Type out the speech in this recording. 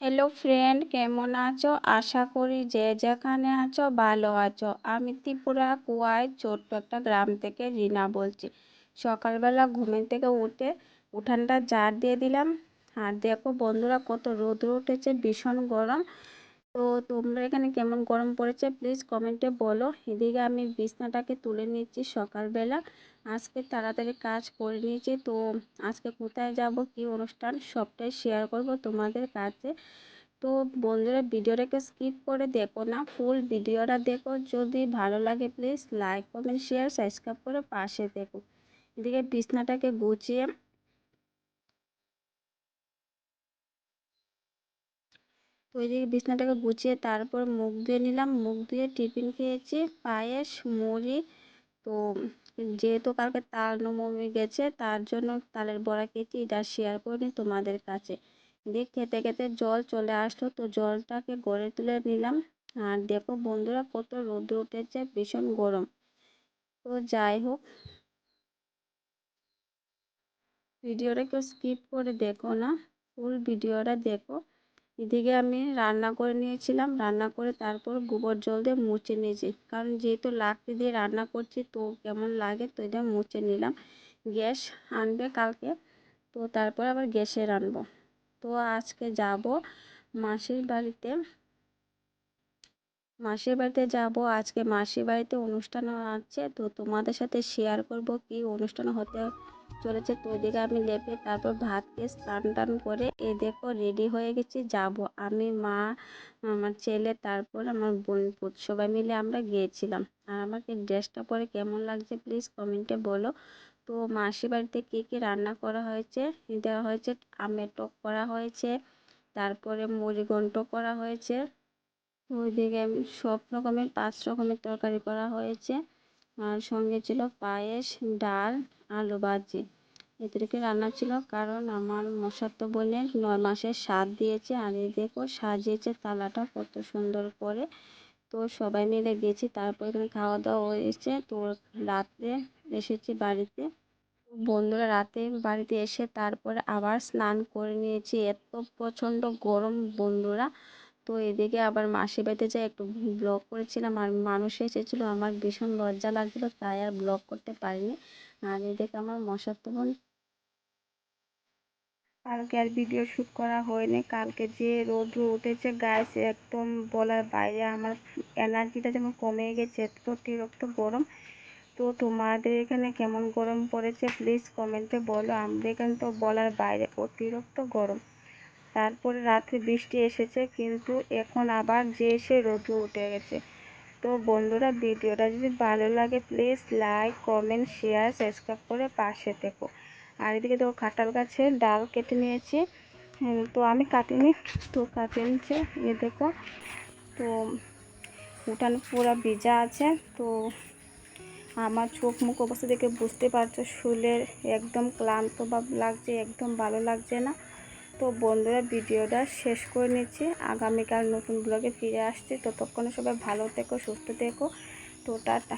Hello friend কেমন আছো? আশা করি যে যেখানে আছো ভালো আছো। আমি ত্রিপুরা, কুয়ায়, ছোট্ট একটা গ্রাম থেকে রিনা বলছি। সকালবেলা ঘুমের থেকে উঠে উঠানটা ঝাড় দিয়ে দিলাম। আর দেখো বন্ধুরা, কত রোদ্র উঠেছে, ভীষণ গরম। তো তোমরা এখানে কেমন গরম পড়েছে প্লিজ কমেন্টে বলো। এদিকে আমি বিছনাটাকে তুলে নিচ্ছি সকালবেলা। আজকে তাড়াতাড়ি কাজ করে নিয়েছি, তো আজকে কোথায় যাব, কি অনুষ্ঠান, সবটাই শেয়ার করব তোমাদের কাছে। তো বন্ধুরা, ভিডিওটাকে স্কিপ করে দেখো না ফুল ভিডিওটা দেখো। যদি ভালো লাগে please like comment share subscribe করে পাশে দেখো। এদিকে বিছনাটাকে গুছিয়ে তো এদিকে বিছনাটাকে গুছিয়ে তারপর মুখ ধুয়ে নিলাম। মুখ ধুয়ে টিফিন খেয়েছি, পায়েস, মুড়ি। তো যেহেতু কালকে তাল নবমী গেছে, তার জন্য তালের বড়া খেয়েছি এটা শেয়ার করি তোমাদের কাছে। দিয়ে খেতে খেতে জল চলে আসলো, তো জলটাকে গড়ে তুলে নিলাম। আর দেখো বন্ধুরা, কত রোদ্র উঠেছে, ভীষণ গরম। তো যাই হোক, ভিডিওটা কেউ স্কিপ করে দেখো না ফুল ভিডিওটা দেখো। এদিকে আমি রান্না করে নিয়েছিলাম। রান্না করে তারপর গোবর জল দিয়ে মুছে নিয়েছি। কারণ যেহেতু লাকড়ি দিয়ে রান্না করছি, তো কেমন লাগে তো এটা মুছে নিলাম। গ্যাস আনবে কালকে, তো তারপর আবার গ্যাসে রানবো তো আজকে যাব মাসির বাড়িতে। মাসির বাড়িতে যাব। আজকে মাসির বাড়িতে অনুষ্ঠান আছে, তো তোমাদের সাথে শেয়ার করব কি অনুষ্ঠান হতে চলেছে। তো ওইদিকে আমি লেপে তারপর ভাতকে স্নান টান করে এ দেখো রেডি হয়ে গেছি, যাব। আমি, মা, আমার ছেলে, তারপর আমার বোন সবাই মিলে আমরা গিয়েছিলাম। আর আমাকে ড্রেসটা পরে কেমন লাগছে প্লিজ কমেন্টে বলো। তো মাসির বাড়িতে কী কী রান্না করা হয়েছে? দেওয়া হয়েছে আমের টক করা হয়েছে, তারপরে মুড়িঘণ্ট করা হয়েছে, ওইদিকে সব রকমের পাঁচ রকমের তরকারি করা হয়েছে। আর সঙ্গে ছিল পায়েস, ডাল, আলু ভাজি। এদেরকে রান্না ছিল, কারণ আমার মশাতো বোনের নয় মাসের স্বাদ দিয়েছে। আর দেখো, সাজিয়েছে তালাটা কত সুন্দর করে। তো সবাই মিলে গেছি, তারপর এখানে খাওয়া দাওয়া হয়েছে। তো রাতে এসেছি বাড়িতে। বন্ধুরা রাতে বাড়িতে এসে তারপরে আবার স্নান করে নিয়েছি। এত প্রচণ্ড গরম বন্ধুরা। তো এদিকে আবার মাসি বাড়িতে যাই, একটু ব্লগ করেছিলাম। আর মানুষ এসেছিল, আমার ভীষণ লজ্জা লাগছিল, তাই আর ব্লগ করতে পারিনি। আর এদিকে আমার মশাতো বোন কালকে আর ভিডিও শ্যুট করা হয়নি। কালকে যে রোদ্র উঠেছে গাছ একদম বলার বাইরে আমার এনার্জিটা যেমন কমে গেছে অতিরিক্ত গরম। তো তোমাদের এখানে কেমন গরম পড়েছে প্লিজ কমেন্টে বলো। আমাদের এখানে তো বলার বাইরে অতিরিক্ত গরম। তারপরে রাত্রে বৃষ্টি এসেছে, কিন্তু এখন আবার যে এসে রোদ্র উঠে গেছে। তো বন্ধুরা, ভিডিওটা যদি ভালো লাগে please like comment share subscribe করে পাশে থেকো। আর এদিকে তো কাঁঠাল গাছের ডাল কেটে নিয়েছি। তো আমি কাটিনি, তো কাটে নিচ্ছে। এ দেখো, তো উঠান পুরো ভিজা আছে, তো আমার চোখ মুখ অবস্থা দেখে বুঝতে পারছ, শুলের একদম ক্লান্ত ভাব লাগছে, একদম ভালো লাগছে না। তো বন্ধুরা, ভিডিওটা শেষ করে নিচ্ছি। আগামীকাল নতুন ব্লগে ফিরে আসছি। ততক্ষণে সবাই ভালো থেকো, সুস্থ থেকো। তো টাটা।